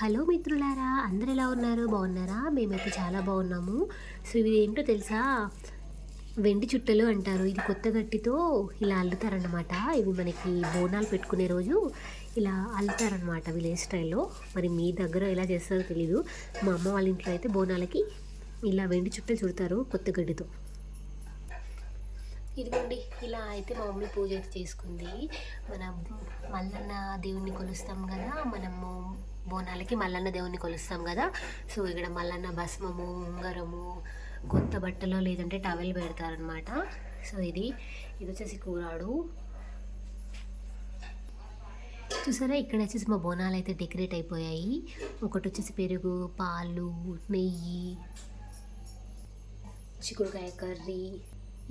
Hello మిత్రులారా అందరు ఎలా ఉన్నారు? బాగున్నారా? మేమైతే చాలా బాగున్నాము. సో ఇది ఏంటో తెలుసా? వెండి చుట్టలు అంటారు. ఇది కొత్త గట్టితో ఇలా అల్లుతారనమాట ఇవి మనకి బోనాలు పెట్టుకునే రోజు ఇలా అల్లుతారనమాట విలేజ్ స్టైల్లో. మరి మీ దగ్గర ఎలా చేస్తారో తెలీదు. మా అమ్మ వాళ్ళ ఇంట్లో అయితే బోనాలకి ఇలా వెండి చుట్టలు చుడతారు కొత్త గడ్డితో. ఇదిగోండి ఇలా అయితే మా మమ్మీ పూజ అయితే చేసుకుంది. మన మల్లన్న దేవుణ్ణి కొలుస్తాం కదా మనము బోనాలకి మల్లన్న దేవుణ్ణి కొలుస్తాం కదా. సో ఇక్కడ మల్లన్న భస్మము ఉంగరము కొత్త బట్టలో లేదంటే టవెల్ పెడతారనమాట సో ఇది ఇది వచ్చేసి కూరాడు. చూసారా? ఇక్కడ వచ్చేసి మా బోనాలు అయితే డెకరేట్ అయిపోయాయి. ఒకటి వచ్చేసి పెరుగు పాలు నెయ్యి చిక్కుడుకాయ కర్రీ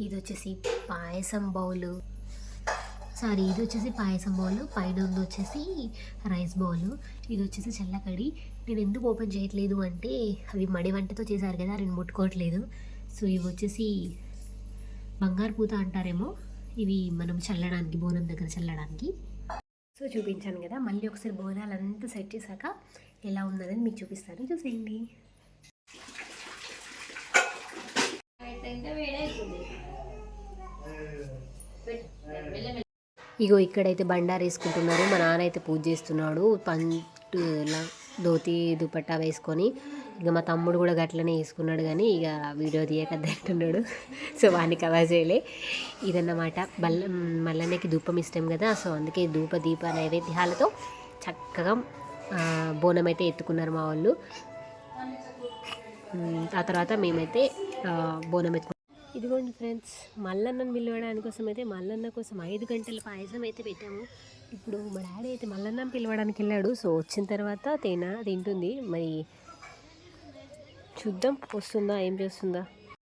ఇది వచ్చేసి పాయసం బౌలు. సారీ ఇది వచ్చేసి పాయసం బౌల్ పైన ఉంది వచ్చేసి రైస్ బౌల్ ఇది వచ్చేసి చల్లకడి. నేను ఎందుకు ఓపెన్ చేయట్లేదు అంటే అవి మడి వంటతో చేశారు కదా నేను ముట్టుకోవట్లేదు. సో ఇవి వచ్చేసి బంగారు పూత అంటారేమో ఇవి మనం చల్లడానికి బోనం దగ్గర చల్లడానికి. సో చూపించాను కదా మళ్ళీ ఒకసారి బోనాలంతా సెట్ చేశాక ఎలా ఉందనేది మీకు చూపిస్తాను. చూసేయండి. ఇగో ఇక్కడైతే బండారు వేసుకుంటున్నారు. మా నాన్న అయితే పూజ చేస్తున్నాడు. పంటు ధోతి దుపట్టా వేసుకొని ఇక మా తమ్ముడు కూడా గట్లనే వేసుకున్నాడు కానీ ఇక వీడియో తీయక తింటున్నాడు. సో వాడిని కవర్ చేయలే. ఇదన్నమాట. బల్ల మల్లన్నకి ధూపం ఇష్టం కదా సో అందుకే ధూప దీప నైవేద్యాలతో చక్కగా బోనం అయితే ఎత్తుకున్నారు మా వాళ్ళు. ఆ తర్వాత మేమైతే బోనం ఎత్తుకున్నాం ఇదిగోండి ఫ్రెండ్స్ మల్లన్నను పిలవడానికి కోసం అయితే మల్లన్న కోసం ఐదు గంటల పాయసం అయితే పెట్టాము. ఇప్పుడు మా డాడీ అయితే మల్లన్నం పిలవడానికి వెళ్ళాడు. సో వచ్చిన తర్వాత తేనా తింటుంది. మరి చూద్దాం వస్తుందా ఏం చేస్తుందా?